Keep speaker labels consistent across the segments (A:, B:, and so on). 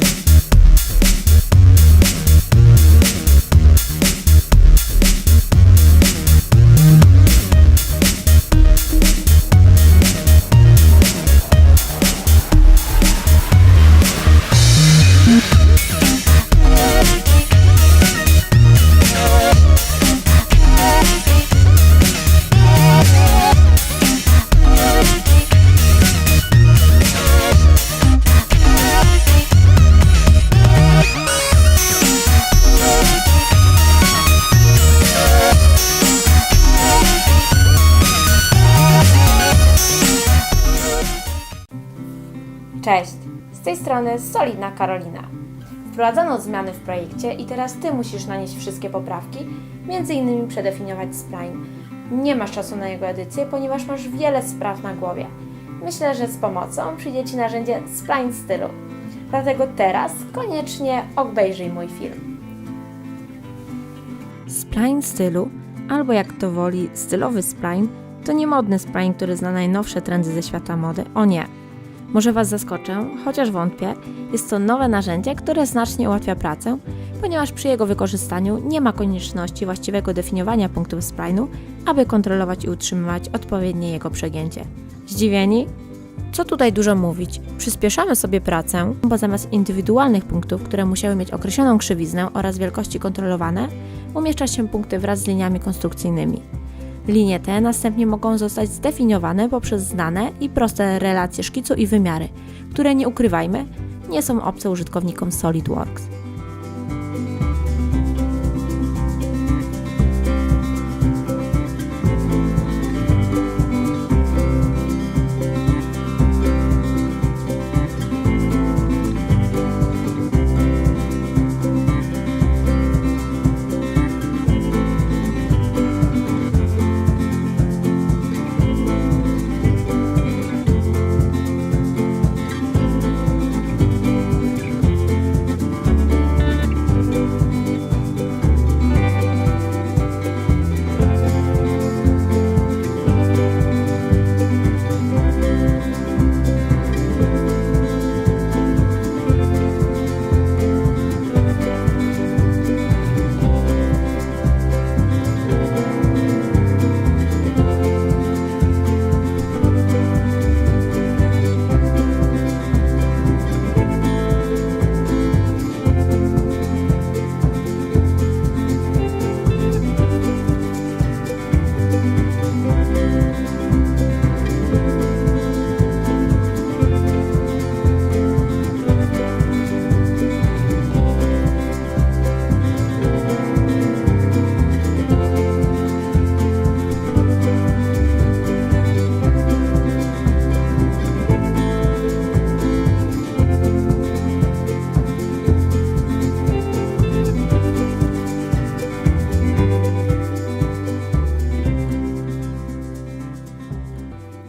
A: Thank you. Cześć, z tej strony Solidna Karolina. Wprowadzono zmiany w projekcie i teraz Ty musisz nanieść wszystkie poprawki, innymi przedefiniować spline. Nie masz czasu na jego edycję, ponieważ masz wiele spraw na głowie. Myślę, że z pomocą przyjdzie Ci narzędzie spline stylu. Dlatego teraz koniecznie obejrzyj mój film. Spline stylu, albo jak to woli, stylowy spline, to nie modny spline, który zna najnowsze trendy ze świata mody. O nie, może Was zaskoczę, chociaż wątpię, jest to nowe narzędzie, które znacznie ułatwia pracę, ponieważ przy jego wykorzystaniu nie ma konieczności właściwego definiowania punktów spline'u, aby kontrolować i utrzymywać odpowiednie jego przegięcie. Zdziwieni? Co tutaj dużo mówić? Przyspieszamy sobie pracę, bo zamiast indywidualnych punktów, które musiały mieć określoną krzywiznę oraz wielkości kontrolowane, umieszcza się punkty wraz z liniami konstrukcyjnymi. Linie te następnie mogą zostać zdefiniowane poprzez znane i proste relacje szkicu i wymiary, które nie ukrywajmy, nie są obce użytkownikom SolidWorks.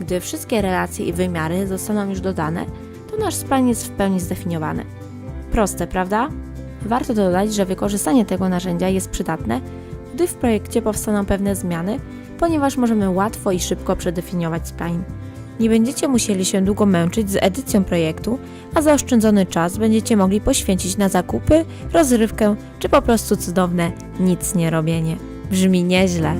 A: Gdy wszystkie relacje i wymiary zostaną już dodane, to nasz spline jest w pełni zdefiniowany. Proste, prawda? Warto dodać, że wykorzystanie tego narzędzia jest przydatne, gdy w projekcie powstaną pewne zmiany, ponieważ możemy łatwo i szybko przedefiniować spline. Nie będziecie musieli się długo męczyć z edycją projektu, a zaoszczędzony czas będziecie mogli poświęcić na zakupy, rozrywkę czy po prostu cudowne nic nie robienie. Brzmi nieźle.